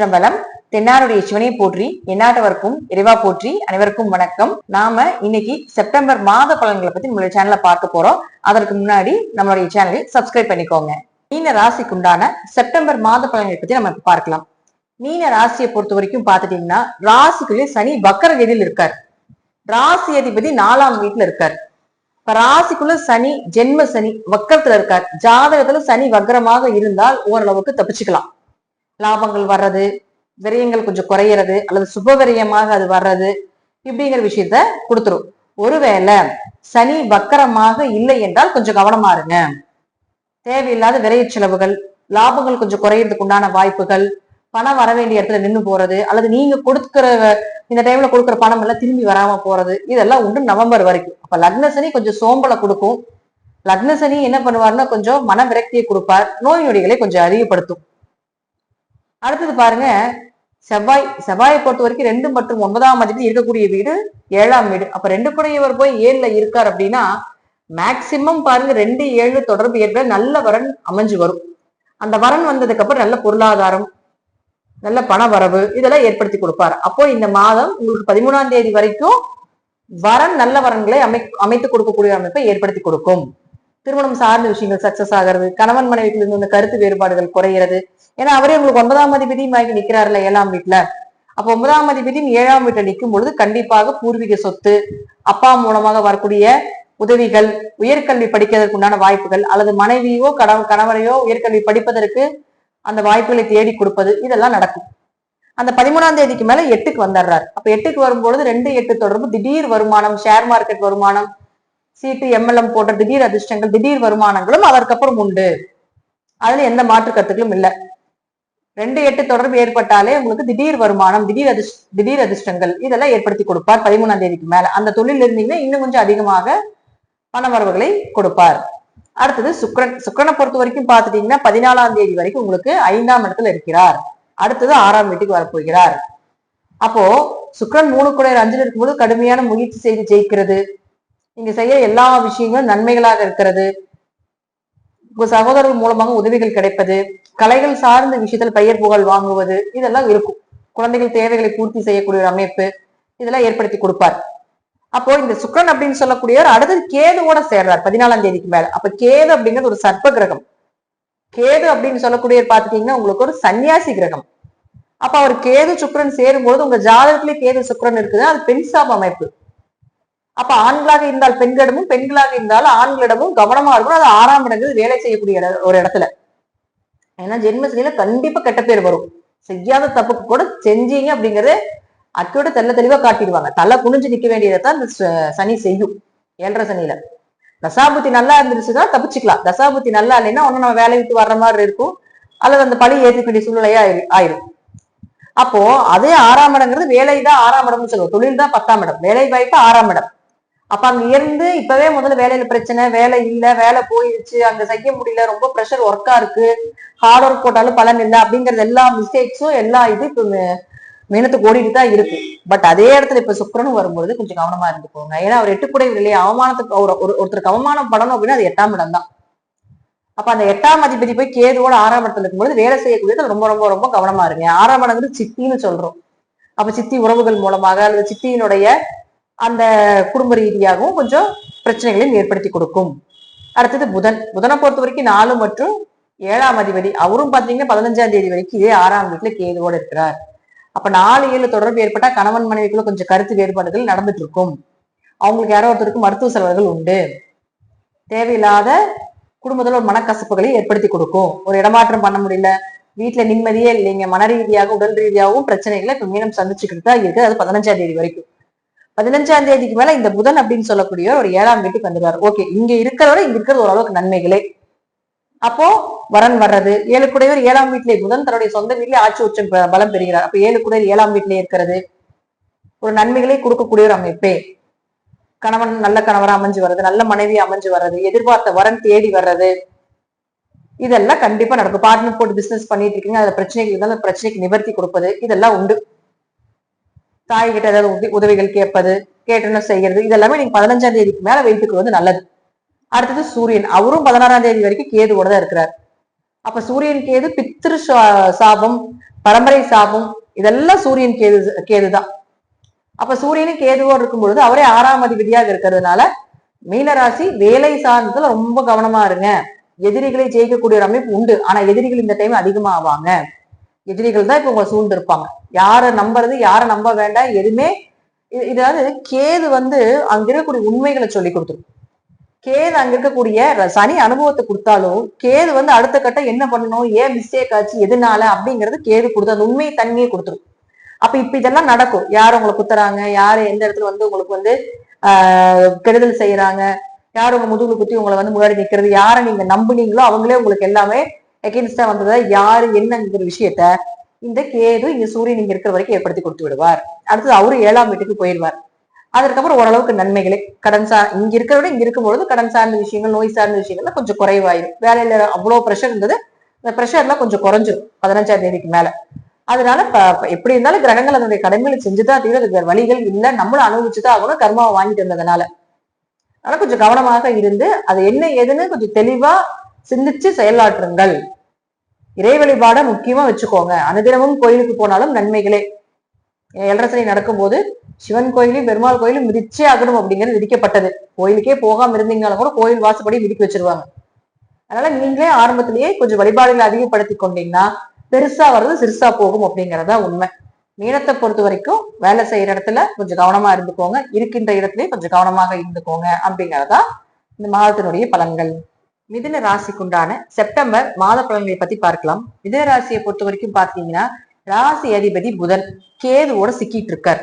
திருச்சிற்றம்பலம் தென்னாருடைய சிவனை போற்றி எந்நாட்டவருக்கும் இறைவா போற்றி அனைவருக்கும் வணக்கம். நாம இன்னைக்கு செப்டம்பர் மாத பலன்களை பத்தி நம்மளுடைய சேனல பார்க்க போறோம். அதற்கு முன்னாடி நம்மளுடைய சேனலை சப்ஸ்கிரைப் பண்ணிக்கோங்க. மீன ராசிக்கு உண்டான செப்டம்பர் மாத பலன்களை பத்தி நம்ம பார்க்கலாம். மீன ராசியை பொறுத்த வரைக்கும் பாத்துட்டீங்கன்னா ராசிக்குள்ளே சனி வக்கர கதியில் இருக்கார். ராசி அதிபதி நாலாம் வீட்டுல இருக்கார். இப்ப ராசிக்குள்ள சனி ஜென்ம சனி வக்கரத்துல இருக்கார். ஜாதகத்துல சனி வக்கரமாக இருந்தால் ஓரளவுக்கு தப்பிச்சுக்கலாம். லாபங்கள் வர்றது விரயங்கள் கொஞ்சம் குறையிறது அல்லது சுப விரயமாக அது வர்றது இப்படிங்கிற விஷயத்த கொடுத்துரும். ஒருவேளை சனி வக்கரமாக இல்லை என்றால் கொஞ்சம் கவனமா இருங்க. தேவையில்லாத விரைய செலவுகள் லாபங்கள் கொஞ்சம் குறையறதுக்கு உண்டான வாய்ப்புகள் பணம் வர வேண்டிய இடத்துல நின்று போறது அல்லது நீங்க கொடுக்குற இந்த டைம்ல கொடுக்குற பணம் எல்லாம் திரும்பி வராம போறது இதெல்லாம் உண்டு நவம்பர் வரைக்கும். அப்ப லக்ன சனி கொஞ்சம் சோம்பலை கொடுக்கும். லக்ன சனி என்ன பண்ணுவாருன்னா கொஞ்சம் மன விரக்தியை கொடுப்பார் நோய் நொடிகளை கொஞ்சம் அதிகப்படுத்தும். அடுத்தது பாருங்க செவ்வாய் செவ்வாயை பொறுத்த வரைக்கும் ரெண்டு மற்றும் ஒன்பதாம் அதிபதி இருக்கக்கூடிய வீடு ஏழாம் வீடு. அப்ப ரெண்டு கூடையவர் போய் ஏழுல இருக்கார் அப்படின்னா மேக்சிமம் பாருங்க ரெண்டு ஏழு தொடர்பு ஏற்பட நல்ல வரன் அமைஞ்சு வரும். அந்த வரன் வந்ததுக்கு அப்புறம் நல்ல பொருளாதாரம் நல்ல பண வரவு இதெல்லாம் ஏற்படுத்தி கொடுப்பார். அப்போ இந்த மாதம் உங்களுக்கு பதிமூணாம் தேதி வரைக்கும் வரன் நல்ல வரன்களை அமை அமைத்து கொடுக்கக்கூடிய அமைப்பை ஏற்படுத்தி கொடுக்கும். திருமணம் சார்ந்த விஷயங்கள் சக்சஸ் ஆகிறது. கணவன் மனைவிக்குள்ள இருந்த கருத்து வேறுபாடுகள் குறையிறது ஏன்னா அவரே உங்களுக்கு ஒன்பதாம் அதிபதியும் வாங்கி நிற்கிறாருல ஏழாம் வீட்டுல. அப்போ ஒன்பதாம் அதிபதியும் ஏழாம் வீட்டுல நிற்கும் பொழுது கண்டிப்பாக பூர்வீக சொத்து அப்பா மூலமாக வரக்கூடிய உதவிகள் உயர்கல்வி படிக்கிறதுக்கு உண்டான வாய்ப்புகள் அல்லது மனைவியோ கணவ கணவரையோ உயர்கல்வி படிப்பதற்கு அந்த வாய்ப்புகளை தேடி கொடுப்பது இதெல்லாம் நடக்கும். அந்த பதிமூணாம் தேதிக்கு மேல எட்டுக்கு வந்துடுறாரு. அப்ப எட்டுக்கு வரும்பொழுது ரெண்டு எட்டு தொடர்பு திடீர் வருமானம் ஷேர் மார்க்கெட் வருமானம் சீட்டு எம்எல்எம் போன்ற திடீர் அதிர்ஷ்டங்கள் திடீர் வருமானங்களும் அதற்கப்புறம் உண்டு. அதுல எந்த மாற்று கருத்துக்களும் இல்லை. ரெண்டு எட்டு தொடர்பு ஏற்பட்டாலே உங்களுக்கு திடீர் வருமானம் திடீர் அதிர்ஷ் திடீர் அதிர்ஷ்டங்கள் இதெல்லாம் ஏற்படுத்தி கொடுப்பார் பதிமூணாம் தேதிக்கு மேல. அந்த தொழில் இருந்தீங்கன்னா இன்னும் கொஞ்சம் அதிகமாக பணவரவுகளை கொடுப்பார். அடுத்தது சுக்ரன் சுக்கரனை பொறுத்த வரைக்கும் பார்த்துட்டீங்கன்னா பதினாலாம் தேதி வரைக்கும் உங்களுக்கு ஐந்தாம் இடத்துல இருக்கிறார். அடுத்தது ஆறாம் வீட்டுக்கு வரப்போகிறார். அப்போ சுக்ரன் மூணு கூட அஞ்சில் இருக்கும்போது கடுமையான முயற்சி செய்து ஜெயிக்கிறது. நீங்க செய்ய எல்லா விஷயங்களும் நன்மைகளாக இருக்கிறது. உங்க சகோதரர்கள் மூலமாக உதவிகள் கிடைப்பது. கலைகள் சார்ந்த விஷயத்தில் பெயர் புகழ் வாங்குவது இதெல்லாம் இருக்கும். குழந்தைகள் தேவைகளை பூர்த்தி செய்யக்கூடிய ஒரு அமைப்பு இதெல்லாம் ஏற்படுத்தி கொடுப்பார். அப்போ இந்த சுக்ரன் அப்படின்னு சொல்லக்கூடியவர் அடுத்தது கேதுவோட சேர்றார். பதினாலாம் தேதிக்கு மேல. அப்ப கேது அப்படிங்கிறது ஒரு சர்ப்ப கிரகம் கேது அப்படின்னு சொல்லக்கூடியவர் பாத்துட்டீங்கன்னா உங்களுக்கு ஒரு சன்னியாசி கிரகம். அப்ப அவர் கேது சுக்ரன் சேரும்போது உங்க ஜாதகத்திலே கேது சுக்ரன் இருக்குது. அது பெண் சாப அமைப்பு. அப்ப ஆண்களாக இருந்தால் பெண்களிடமும் பெண்களாக இருந்தாலும் ஆண்களிடமும் கவனமா இருக்கும் அது ஆறாம் இடங்கிறது வேலை செய்யக்கூடிய ஒரு இடத்துல. ஏன்னா ஜென்மசனியில கண்டிப்பா கெட்ட பேர் வரும். செய்யாத தப்புக்கு கூட செஞ்சீங்க அப்படிங்கறது அக்கோட தெல்ல தெளிவா காட்டிடுவாங்க. தலை குனிஞ்சு நிக்க வேண்டியதை தான் இந்த ச- சனி செய்யும். ஏழரை சனியில. தசாபுத்தி நல்லா இருந்துருச்சுன்னா தப்பிச்சுக்கலாம். தசாபுத்தி நல்லா இல்லைன்னா ஒண்ணு நம்ம வேலையை விட்டு வர்ற மாதிரி இருக்கும். அல்லது அந்த பழி ஏற்றுக்க சூழ்நிலையா ஆயிரும். அப்போ அதே ஆறாம் இடங்கிறது வேலை தான் ஆறாம் இடம்னு சொல்லுவோம். தொழில் தான் பத்தாம் இடம். வேலை வாய்ப்பு ஆறாம் இடம். அப்ப அங்க இருந்து இப்பவே முதல்ல வேலையில பிரச்சனை வேலை இல்ல வேலை போயிருச்சு அங்க செய்ய முடியல ரொம்ப ப்ரெஷர் ஒர்க்கா இருக்கு ஹார்ட் ஒர்க் போட்டாலும் பலன் இல்லை அப்படிங்கறது எல்லா மிஸ்டேக்ஸும் எல்லா இது இப்ப மேனத்துக்கு ஓடிட்டு தான் இருக்கு. பட் அதே இடத்துல இப்ப சுக்கரனும் வரும்பொழுது கொஞ்சம் கவனமா இருந்துக்கோங்க. ஏன்னா அவர் எட்டுக்குடைய இல்லையா? அவமானத்துக்கு ஒரு ஒரு- ஒருத்தருக்கு அவமானம் படணும் அப்படின்னா அது எட்டாம் இடம் தான். அப்ப அந்த எட்டாம் அதிபதி போய் கேதுவோட ஆறாம் இடத்துல இருக்கும்போது வேலை செய்யக்கூடியது ரொம்ப ரொம்ப ரொம்ப கவனமா இருங்க. ஆறாம் இடங்கிறது சித்தின்னு சொல்றோம். அப்ப சித்தி உறவுகள் மூலமாக அல்லது சித்தியினுடைய அந்த குடும்ப ரீதியாகவும் கொஞ்சம் பிரச்சனைகளையும் ஏற்படுத்தி கொடுக்கும். அடுத்தது புதன். புதனை பொறுத்த வரைக்கும் நாலு மற்றும் ஏழாம் அதிபதி அவரும் பார்த்தீங்கன்னா பதினஞ்சாம் தேதி வரைக்கும் இதே ஆறாம் வீட்டுல கேதுவோடு இருக்கிறார். அப்ப நாலு ஏழு தொடர்பு ஏற்பட்டா கணவன் மனைவிக்குள்ள கொஞ்சம் கருத்து வேறுபாடுகள் நடந்துட்டு இருக்கும். அவங்களுக்கு யாரோ ஒருத்தருக்கு மருத்துவ செலவுகள் உண்டு. தேவையில்லாத குடும்பத்தில் ஒரு மனக்கசப்புகளை ஏற்படுத்தி கொடுக்கும். ஒரு இடமாற்றம் பண்ண முடியல வீட்டுல நிம்மதியே இல்லைங்க மன ரீதியாக உடல் ரீதியாகவும் பிரச்சனைகளை மீனம் சந்திச்சுக்கிட்டு தான் இருக்கு. அது பதினஞ்சாம் தேதி வரைக்கும். பதினஞ்சாம் தேதிக்கு மேல இந்த புதன் அப்படின்னு சொல்லக்கூடிய ஒரு ஏழாம் வீட்டுக்கு வந்துடுவார். ஓகே இங்க இருக்கிறவரை இங்க இருக்கிறது ஓரளவுக்கு நன்மைகளே. அப்போ வரன் வர்றது ஏழு குடையவர் ஏழாம் வீட்டிலே புதன் தன்னுடைய சொந்த வீட்டிலே ஆட்சி உச்சம் பலம் பெறுகிறார். அப்ப ஏழு குடையர் ஏழாம் வீட்டிலே இருக்கிறது. ஒரு நன்மைகளை கொடுக்கக்கூடிய ஒரு அமைப்பே. கணவன் நல்ல கணவரா அமைஞ்சு வர்றது நல்ல மனைவி அமைஞ்சு வர்றது எதிர்பார்த்த வரன் தேடி வர்றது. இதெல்லாம் கண்டிப்பா நடக்கும். பார்ட்னர் போட்டு பிசினஸ் பண்ணிட்டு இருக்கீங்க அதுல பிரச்சனைகள் இருந்தாலும் அந்த பிரச்சனைக்கு நிவர்த்தி கொடுப்பது இதெல்லாம் உண்டு. தாய் கிட்ட ஏதாவது உதவி- உதவிகள் கேட்பது கேட்டணும் செய்யறது இதெல்லாமே நீங்க பதினஞ்சாம் தேதிக்கு மேல வைத்துக்கு வந்து நல்லது. அடுத்தது சூரியன். அவரும் பதினாறாம் தேதி வரைக்கும் கேதுவோட தான் இருக்கிறார். அப்ப சூரியன் கேது பித்திரு சா- சாபம் பரம்பரை சாபம் இதெல்லாம் சூரியன் கேது கேதுதான். அப்ப சூரியனும் கேதுவோடு இருக்கும் பொழுது அவரே ஆறாம் அதிபதியாக இருக்கிறதுனால மீனராசி வேலை சார்ந்ததுல ரொம்ப கவனமா இருங்க. எதிரிகளை ஜெயிக்கக்கூடிய ஒரு அமைப்பு உண்டு. ஆனா எதிரிகள் இந்த டைம் அதிகமாக ஆவாங்க எதிரிகள் தான் இப்ப உங்களை சூழ்ந்து இருப்பாங்க யாரை நம்புறது யாரை நம்ப வேண்டாம் எதுவுமே. இது- இதாவது கேது வந்து அங்க இருக்கக்கூடிய உண்மைகளை சொல்லி கொடுத்துரும். கேது அங்க இருக்கக்கூடிய சனி அனுபவத்தை கொடுத்தாலும் கேது வந்து அடுத்த கட்டம் என்ன பண்ணணும் ஏன் மிஸ்டேக் ஆச்சு எதனால அப்படிங்கறது கேது கொடுத்து அந்த உண்மை தன்மையை கொடுத்துரும். அப்ப இப்ப இதெல்லாம் நடக்கும். யார் உங்களை குத்துறாங்க யாரு எந்த இடத்துல வந்து உங்களுக்கு வந்து ஆஹ் கெடுதல் செய்யறாங்க யார் உங்க முதுகுல குத்தி உங்களை வந்து முன்னாடி நிக்கிறது யாரை நீங்க நம்புனீங்களோ அவங்களே உங்களுக்கு எல்லாமே எகென்ஸ்டா வந்ததா யாரு என்னங்கிற விஷயத்த இந்த கேது இங்க சூரியன் இங்க இருக்கிற வரைக்கும் ஏற்படுத்தி கொடுத்து விடுவார். அடுத்தது அவரு ஏழாம் வீட்டுக்கு போயிடுவார். அதற்கப்புறம் ஓரளவுக்கு நன்மைகளே கடன் சார் இங்க இருக்கிறத விட இங்க இருக்கும்பொழுது கடன் சார்ந்த விஷயங்கள் நோய் சார்ந்த விஷயங்கள்லாம் கொஞ்சம் குறைவாயிரும். வேலையில அவ்வளவு ப்ரெஷர் இருந்தது இந்த ப்ரெஷர்லாம் கொஞ்சம் குறைஞ்சிரும் பதினஞ்சாம் தேதிக்கு மேல. அதனால எப்படி இருந்தாலும் கிரகங்கள் அதனுடைய கடமைகளை செஞ்சுதான் தீர அதுக்கு வேற வழிகள் இல்ல. நம்மளும் அனுபவிச்சுதான் ஆகணும் கர்மாவை வாங்கிட்டு இருந்ததுனால ஆனா கொஞ்சம் கவனமாக இருந்து அது என்ன ஏதுன்னு கொஞ்சம் தெளிவா சிந்திச்சு செயலாற்றுங்கள். இறை வழிபாட முக்கியமா வச்சுக்கோங்க. அனுதினமும் கோயிலுக்கு போனாலும் நன்மைகளே. ஏழரசனை நடக்கும்போது சிவன் கோயிலையும் பெருமாள் கோயிலும் மிதிச்சே ஆகணும் அப்படிங்கிறது விதிக்கப்பட்டது. கோயிலுக்கே போகாம இருந்தீங்கனாலும் கூட கோயில் வாசப்படி மிதிக்க வச்சிருவாங்க. அதனால நீங்களே ஆரம்பத்திலேயே கொஞ்சம் வழிபாடுகளை அதிகப்படுத்தி கொண்டீங்கன்னா பெருசா வர்றது சிறுசா போகும் அப்படிங்கறதா உண்மை. மீனத்தை பொறுத்த வரைக்கும் வேலை செய்யற இடத்துல கொஞ்சம் கவனமா இருந்துக்கோங்க. இருக்கின்ற இடத்துலயே கொஞ்சம் கவனமாக இருந்துக்கோங்க அப்படிங்கறதா இந்த மாதத்தினுடைய பலன்கள். மிதுன ராசிக்குண்டான செப்டம்பர் மாத பலன்களை பத்தி பார்க்கலாம். மிதுன ராசியை பொறுத்த வரைக்கும் பாத்தீங்கன்னா ராசி அதிபதி புதன் கேதுவோட சிக்கிட்டு இருக்கார்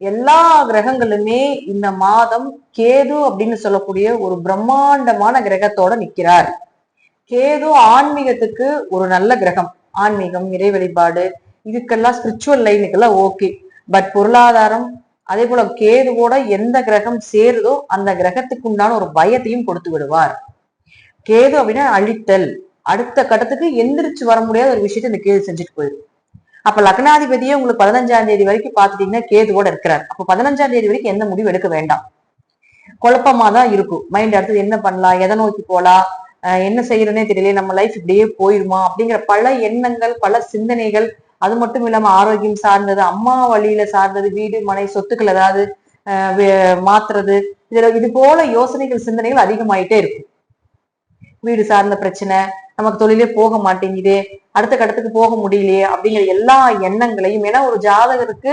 எல்லா கிரகங்களுமே இந்த மாதம் கேது அப்படின்னு சொல்லக்கூடிய ஒரு பிரம்மாண்டமான கிரகத்தோட நிக்கிறார். கேது ஆன்மீகத்துக்கு ஒரு நல்ல கிரகம். ஆன்மீகம் இறை வழிபாடு இதுக்கெல்லாம் ஸ்பிரிச்சுவல் லைனுக்கெல்லாம் ஓகே பட் பொருளாதாரம் அதே போல கேதுவோட எந்த கிரகம் சேருதோ அந்த கிரகத்துக்கு உண்டான ஒரு பயத்தையும் கொடுத்து விடுவார். கேது அப்படின்னா அழித்தல். அடுத்த கட்டத்துக்கு எந்திரிச்சு வர முடியாத ஒரு விஷயத்தை இந்த கேது செஞ்சுட்டு போயிடும் அப்ப லக்னாதிபதியே உங்களுக்கு பதினஞ்சாம் தேதி வரைக்கும் பாத்துட்டீங்கன்னா கேதுவோட இருக்கிறார். அப்ப பதினஞ்சாம் தேதி வரைக்கும் எந்த முடிவு எடுக்க வேண்டாம். குழப்பமா தான் இருக்கும். மைண்ட் அடுத்தது என்ன பண்ணலாம்? எதை நோக்கி போலாம்? அஹ் என்ன செய்யறதுனே தெரியல நம்ம லைஃப் இப்படியே போயிருமா? அப்படிங்கிற பல எண்ணங்கள் பல சிந்தனைகள் அது மட்டும் இல்லாம ஆரோக்கியம் சார்ந்தது அம்மா வழியில சார்ந்தது வீடு மனை சொத்துக்கள் ஏதாவது வே- மாத்துறது இதுல இது போல யோசனைகள் சிந்தனைகள் அதிகமாயிட்டே இருக்கும். வீடு சார்ந்த பிரச்சனை நமக்கு தொழிலே போக மாட்டேங்குது அடுத்த கட்டத்துக்கு போக முடியலையே அப்படிங்கிற எல்லா எண்ணங்களையும் ஏன்னா ஒரு ஜாதகருக்கு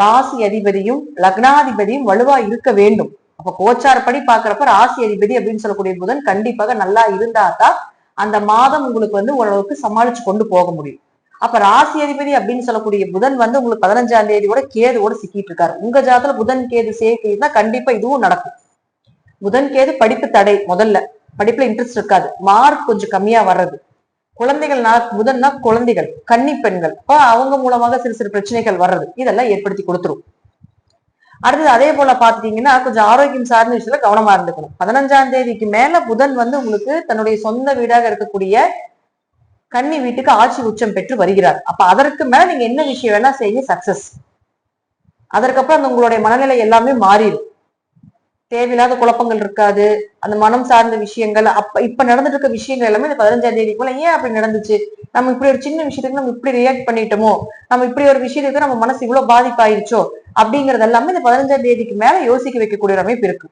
ராசி அதிபதியும் லக்னாதிபதியும் வலுவா இருக்க வேண்டும். அப்ப கோச்சாரப்படி பாக்குறப்ப ராசி அதிபதி அப்படின்னு சொல்லக்கூடிய புதன் கண்டிப்பாக நல்லா இருந்தா தான் அந்த மாதம் உங்களுக்கு வந்து ஓரளவுக்கு சமாளிச்சு கொண்டு போக முடியும். அப்ப ராசி அதிபதி அப்படின்னு சொல்லக்கூடிய புதன் வந்து உங்களுக்கு பதினஞ்சாம் தேதியோட கேதுவோட சிக்கிட்டு இருக்காரு. உங்க ஜாதத்துல புதன் கேது சேர்க்கை இருந்தா கண்டிப்பா இதுவும் நடக்கும். புதன் கேது படிப்பு தடை முதல்ல. படிப்புல இன்ட்ரெஸ்ட் இருக்காது. மார்க் கொஞ்சம் கம்மியா வர்றது. குழந்தைகள் முதன்னா குழந்தைகள் கன்னி பெண்கள். இப்போ அவங்க மூலமாக சிறு சிறு பிரச்சனைகள் வர்றது. இதெல்லாம் ஏற்படுத்தி கொடுத்துரும். அடுத்தது அதே போல பாத்துட்டீங்கன்னா கொஞ்சம் ஆரோக்கியம் சார்ந்த விஷயத்துல கவனமா இருந்துக்கணும். பதினஞ்சாம் தேதிக்கு மேல புதன் வந்து உங்களுக்கு தன்னுடைய சொந்த வீடாக இருக்கக்கூடிய கன்னி வீட்டுக்கு ஆட்சி உச்சம் பெற்று வருகிறார். அப்ப அதற்கு மேல நீங்க என்ன விஷயம் வேணா செய்யுங்க சக்சஸ். அதற்கப்புறம் அந்த உங்களுடைய மனநிலை எல்லாமே மாறிடும். தேவையில்லாத குழப்பங்கள் இருக்காது. அந்த மனம் சார்ந்த விஷயங்கள் அப்ப இப்ப நடந்துட்டு இருக்க விஷயங்கள் எல்லாமே இந்த பதினஞ்சாம் தேதி போல ஏன் அப்படி நடந்துச்சு? நம்ம இப்படி ஒரு சின்ன விஷயத்துக்கு நம்ம இப்படி ரியாக்ட் பண்ணிட்டோமோ? நம்ம இப்படி ஒரு விஷயத்துக்கு நம்ம மனசு இவ்வளவு பாதிப்பாயிருச்சோ? அப்படிங்கறது எல்லாமே இந்த பதினஞ்சாம் தேதிக்கு மேல யோசிக்க வைக்கக்கூடிய ஒரு அமைப்பு இருக்கு.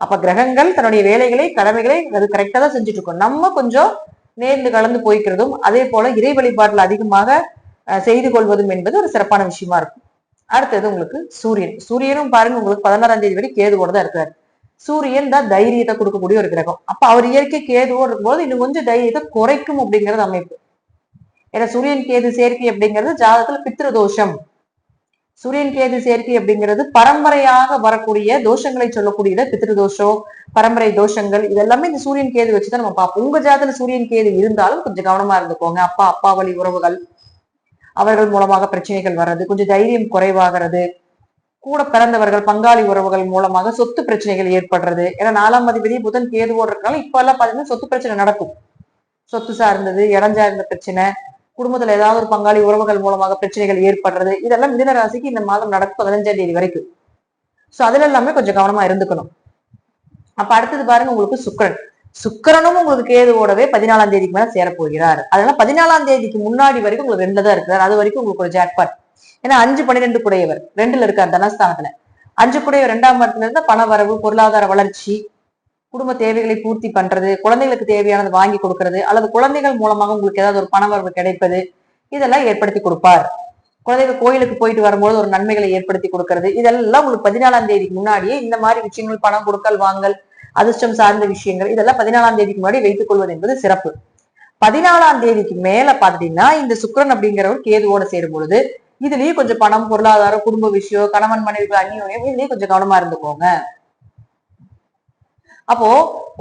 அப்ப கிரகங்கள் தன்னுடைய வேலைகளை கடமைகளை அது கரெக்டா தான் செஞ்சுட்டு இருக்கோம் நம்ம கொஞ்சம் நேர்ந்து கலந்து போய்க்கிறதும் அதே போல இறை வழிபாட்டுல அதிகமாக செய்து கொள்வதும் என்பது ஒரு சிறப்பான விஷயமா இருக்கும். அடுத்தது உங்களுக்கு சூரியன். சூரியனும் பாருங்க உங்களுக்கு பதினாறாம் தேதி வரை கேதுவோட தான் இருக்காரு. சூரியன் தான் தைரியத்தை கொடுக்கக்கூடிய ஒரு கிரகம். அப்ப அவர் இயற்கை கேதுவோடு இருக்கும்போது இன்னும் கொஞ்சம் தைரியத்தை குறைக்கும் அப்படிங்கிறது அமைப்பு. ஏன்னா சூரியன் கேது சேர்க்கை அப்படிங்கிறது ஜாதகத்துல பித்திரு தோஷம் சூரியன் கேது சேர்க்கை அப்படிங்கிறது பரம்பரையாக வரக்கூடிய தோஷங்களை சொல்லக்கூடியது பித்ரு தோஷம் பரம்பரை தோஷங்கள் இதெல்லாமே இந்த சூரியன் கேது வச்சுதான் நம்ம பார்ப்போம். உங்க ஜாதத்துல சூரியன் கேது இருந்தாலும் கொஞ்சம் கவனமா இருந்துக்கோங்க. அப்பா அப்பா வழி உறவுகள் அவர்கள் மூலமாக பிரச்சனைகள் வர்றது கொஞ்சம் தைரியம் குறைவாகிறது. கூட பிறந்தவர்கள் பங்காளி உறவுகள் மூலமாக சொத்து பிரச்சனைகள் ஏற்படுறது. ஏன்னா நாலாம் அதிபதி புதன் கேதுவோடு இருக்கனால இப்ப எல்லாம் பாத்தீங்கன்னா சொத்து பிரச்சனை நடக்கும். சொத்து சார்ந்தது இடம் சார்ந்த பிரச்சனை குடும்பத்துல ஏதாவது ஒரு பங்காளி உறவுகள் மூலமாக பிரச்சனைகள் ஏற்படுறது. இதெல்லாம் மிதுன ராசிக்கு இந்த மாதம் நடக்கும் பதினஞ்சாம் தேதி வரைக்கும். சோ அதுல எல்லாமே கொஞ்சம் கவனமா இருந்துக்கணும். அப்ப அடுத்தது பாருங்க உங்களுக்கு சுக்கரன். சுக்கிரனும் உங்களுக்கு கேதுவோடவே பதினாலாம் தேதிக்கு மேல சேரப்போகிறார். அதனால பதினாலாம் தேதிக்கு முன்னாடி வரைக்கும் உங்களுக்கு ரெண்டுல தான் இருக்கிறார் அது வரைக்கும் உங்களுக்கு ஒரு ஜாக்பாட் ஏன்னா அஞ்சு பன்னிரெண்டு குடையவர். ரெண்டுல இருக்கார் தனஸ்தானத்துல. அஞ்சு குடையவர் ரெண்டாம் இடத்துல இருந்தா பண வரவு பொருளாதார வளர்ச்சி குடும்ப தேவைகளை பூர்த்தி பண்றது குழந்தைகளுக்கு தேவையானது வாங்கி கொடுக்கறது அல்லது குழந்தைகள் மூலமாக உங்களுக்கு ஏதாவது ஒரு பண வரவு கிடைப்பது இதெல்லாம் ஏற்படுத்தி கொடுப்பார். குழந்தைகள் கோயிலுக்கு போயிட்டு வரும்போது ஒரு நன்மைகளை ஏற்படுத்தி கொடுக்கறது. இதெல்லாம் உங்களுக்கு பதினாலாம் தேதிக்கு முன்னாடியே இந்த மாதிரி விஷயங்கள் பணம் கொடுக்கல் வாங்கல் அதிர்ஷ்டம் சார்ந்த விஷயங்கள் இதெல்லாம் பதினாலாம் தேதிக்கு முன்னாடி வைத்துக் கொள்வது என்பது சிறப்பு. பதினாலாம் தேதிக்கு மேல பாத்தீங்கன்னா இந்த சுக்கிரன் அப்படிங்கிறவர் கேதுவோட சேரும் பொழுது இதுலயும் கொஞ்சம் பணம் பொருளாதாரம் குடும்ப விஷயம் கணவன் மனைவி அந்நியோயம் இதுலயும் கொஞ்சம் கவனமா இருந்துக்கோங்க. அப்போ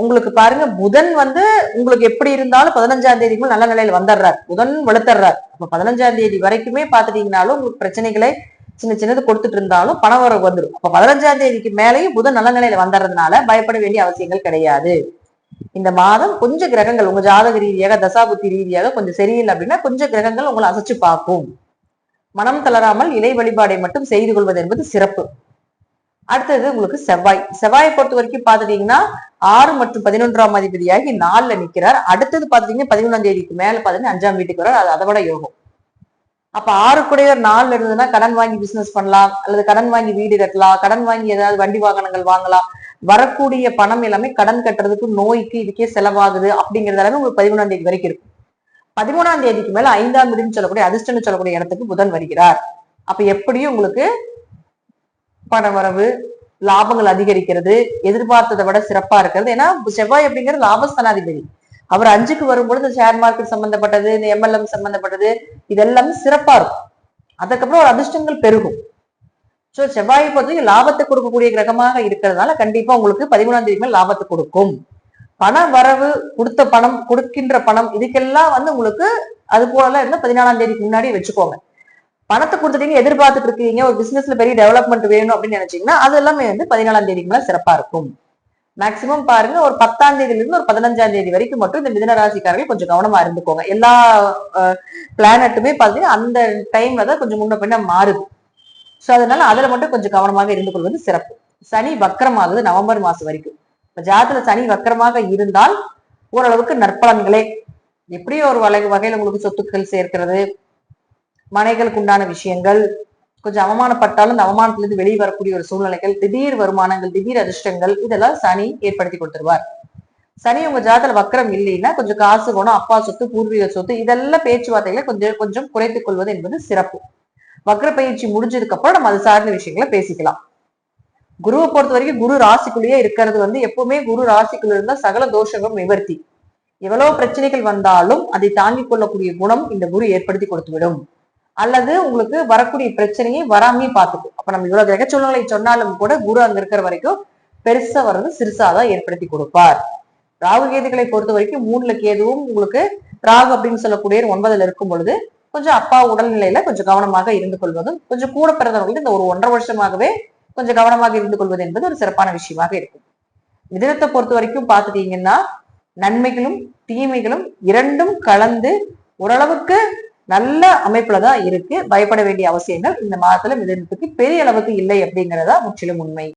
உங்களுக்கு பாருங்க புதன் வந்து உங்களுக்கு எப்படி இருந்தாலும் பதினஞ்சாம் தேதிக்குள்ள நல்ல நிலையில வந்துடுறாரு. புதன் வளர்த்துறாரு அப்ப பதினஞ்சாம் தேதி வரைக்குமே பாத்துட்டீங்கனாலும் உங்களுக்கு பிரச்சனைகளை சின்ன சின்னது கொடுத்துட்டு இருந்தாலும் பணம் வரவு வந்துடும் அப்ப பதினஞ்சாம் தேதிக்கு மேலேயும் புதன் நல்ல நிலையில வந்துடுறதுனால பயப்பட வேண்டிய அவசியங்கள் கிடையாது. இந்த மாதம் கொஞ்சம் கிரகங்கள் உங்க ஜாதக ரீதியாக தசாபுத்தி ரீதியாக கொஞ்சம் சரியில்லை அப்படின்னா கொஞ்சம் கிரகங்கள் உங்களை அசைச்சு பார்க்கும். மனம் தளராமல் இலை வழிபாடை மட்டும் செய்து கொள்வது என்பது சிறப்பு. அடுத்தது உங்களுக்கு செவ்வாய். செவ்வாயை பொறுத்த வரைக்கும் பாத்துட்டீங்கன்னா ஆறு மற்றும் பதினொன்றாம் அதிபதியாகி நாலுல நிக்கிறார். அடுத்தது பாத்துட்டீங்கன்னா பதினொன்றாம் தேதிக்கு மேல பாத்தீங்கன்னா அஞ்சாம் வீட்டுக்கு வரார் அது அதை விட யோகம். அப்ப ஆறு குடையர் நாலுல இருந்ததுன்னா கடன் வாங்கி பிசினஸ் பண்ணலாம் அல்லது கடன் வாங்கி வீடு கட்டலாம் கடன் வாங்கி ஏதாவது வண்டி வாகனங்கள் வாங்கலாம். வரக்கூடிய பணம் எல்லாமே கடன் கட்டுறதுக்கு நோய்க்கு இதுக்கே செலவாகுது அப்படிங்கிறது எல்லாமே உங்களுக்கு பதிமூணாம் தேதி வரைக்கும் இருக்கும். பதிமூணாம் தேதிக்கு மேல ஐந்தாம் வீடுன்னு சொல்லக்கூடிய அதிர்ஷ்டன்னு சொல்லக்கூடிய இடத்துக்கு புதன் வருகிறார். அப்ப எப்படியும் உங்களுக்கு பண வரவு லாபங்கள் அதிகரிக்கிறது எதிர்பார்த்ததை விட சிறப்பா இருக்கிறது. ஏன்னா செவ்வாய் அப்படிங்கிறது லாபஸ்தானாதிபதி. அவர் அஞ்சுக்கு வரும்பொழுது ஷேர் மார்க்கெட் சம்பந்தப்பட்டது இந்த எம்எல்எம் சம்பந்தப்பட்டது இதெல்லாமே சிறப்பா இருக்கும். அதுக்கப்புறம் ஒரு அதிர்ஷ்டங்கள் பெருகும். ஸோ செவ்வாயை பொறுத்தவரைக்கும் லாபத்தை கொடுக்கக்கூடிய கிரகமாக இருக்கிறதுனால கண்டிப்பா உங்களுக்கு பதிமூணாம் தேதி மேல் லாபத்தை கொடுக்கும். பண வரவு கொடுத்த பணம் கொடுக்கின்ற பணம் இதுக்கெல்லாம் வந்து உங்களுக்கு அது போலலாம் இருந்தால் பதினாலாம் தேதிக்கு முன்னாடி வச்சுக்கோங்க. பணத்தை கொடுத்துட்டீங்க எதிர்பார்த்துட்டு இருக்கீங்க ஒரு பிசினஸ்ல பெரிய டெவலப்மெண்ட் வேணும் அப்படின்னு நினைச்சீங்கன்னா அது எல்லாமே வந்து பதினாலாம் தேதிக்கு மேல சிறப்பா இருக்கும். மேக்சிமம் பாருங்க ஒரு பத்தாம் தேதியில இருந்து ஒரு பதினஞ்சாம் தேதி வரைக்கும் மட்டும் இந்த மிதன ராசிக்காரர்கள் கொஞ்சம் கவனமா இருந்துக்கோங்க. எல்லா பிளானட்டுமே பாத்தீங்கன்னா அந்த டைம்ல தான் கொஞ்சம் முன்ன பின்ன மாறுது. சோ அதனால அதுல மட்டும் கொஞ்சம் கவனமாக இருந்து கொள்வது சிறப்பு. சனி வக்கரமாகுது நவம்பர் மாசம் வரைக்கும். இப்ப ஜாதத்துல சனி வக்கரமாக இருந்தால் ஓரளவுக்கு நற்பலன்களே எப்படியோ ஒரு வகை வகையில உங்களுக்கு சொத்துக்கள் சேர்க்கிறது மனைகளுக்கு உண்டான விஷயங்கள் கொஞ்சம் அவமானப்பட்டாலும் அந்த அவமானத்திலிருந்து வெளியே வரக்கூடிய ஒரு சூழ்நிலைகள் திடீர் வருமானங்கள் திடீர் அதிர்ஷ்டங்கள் இதெல்லாம் சனி ஏற்படுத்தி கொடுத்துருவார். சனி உங்க ஜாதத்துல வக்கரம் இல்லைன்னா கொஞ்சம் காசு குணம் அப்பா சொத்து பூர்வீக சொத்து இதெல்லாம் பேச்சுவார்த்தைகளை கொஞ்சம் கொஞ்சம் குறைத்துக் கொள்வது என்பது சிறப்பு. வக்கர பயிற்சி முடிஞ்சதுக்கு அப்புறம் நம்ம அது சார்ந்த விஷயங்களை பேசிக்கலாம். குருவை பொறுத்த வரைக்கும் குரு ராசிக்குள்ளேயே இருக்கிறது வந்து எப்பவுமே குரு ராசிக்குள்ள இருந்தா சகல தோஷங்களும் நிவர்த்தி. எவ்வளவு பிரச்சனைகள் வந்தாலும் அதை தாங்கிக் கொள்ளக்கூடிய குணம் இந்த குரு ஏற்படுத்தி கொடுத்துவிடும். அல்லது உங்களுக்கு வரக்கூடிய பிரச்சனையை வராமே பார்த்துக்கும். அப்ப நம்ம இவ்வளவு கிரக சூழ்நிலை சொன்னாலும் கூட குரு அங்க இருக்கிற வரைக்கும் பெருசா வர்றது சிறுசாதான் ஏற்படுத்தி கொடுப்பார். ராகு கேதுகளை பொறுத்த வரைக்கும் மூணுல கேதுவும் உங்களுக்கு ராகு அப்படின்னு சொல்லக்கூடிய ஒன்பதுல இருக்கும் பொழுது கொஞ்சம் அப்பா உடல்நிலையில கொஞ்சம் கவனமாக இருந்து கொள்வதும் கொஞ்சம் கூட பிறந்தவங்களுக்கு இந்த ஒரு ஒன்றரை வருஷமாகவே கொஞ்சம் கவனமாக இருந்து கொள்வது என்பது ஒரு சிறப்பான விஷயமாக இருக்கும். மிதனத்தை பொறுத்த வரைக்கும் பார்த்துட்டீங்கன்னா நன்மைகளும் தீமைகளும் இரண்டும் கலந்து ஓரளவுக்கு நல்ல அமைப்புல தான் இருக்கு. பயப்பட வேண்டிய அவசியங்கள் இந்த மாதத்துல மிதனத்துக்கு பெரிய அளவுக்கு இல்லை அப்படிங்கறதா முற்றிலும் உண்மை.